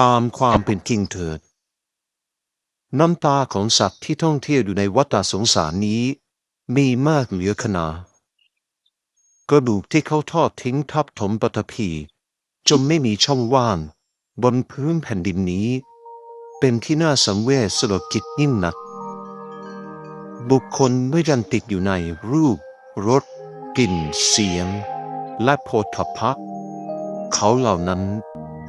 ตามความเป็นจริงเถิด น้ำตาของสัตว์ที่ท่องเที่ยวอยู่ในวัฏสงสารนี้ มีมากเหลือขนา กระดูกที่เขาทอดทิ้งทับถมปฐพีจนไม่มีช่องว่าง บนพื้นแผ่นดินนี้ เป็นที่น่าสังเวชสลดจิตยิ่งนัก บุคคลไม่ยันติดอยู่ในรูปรสกลิ่นเสียง และโพธพะเขาเหล่านั้น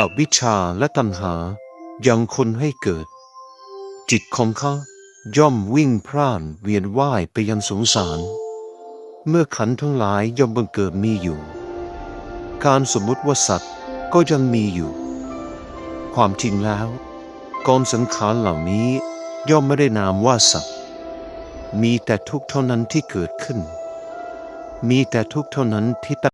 อวิชชาและตัณหายังคนให้เกิด จิตของเขาย่อมวิ่งพร่านเวียนว่ายไปยังสงสาร เมื่อขันทั้งหลายย่อมบังเกิดมีอยู่ การสมมุติว่าสัตว์ก็ยังมีอยู่ ความจริงแล้วกองสังขารเหล่านี้ย่อมไม่ได้นามว่าสัตว์ มีแต่ทุกข์เท่านั้นที่เกิดขึ้น มีแต่ทุกข์เท่านั้นที่ตั้ง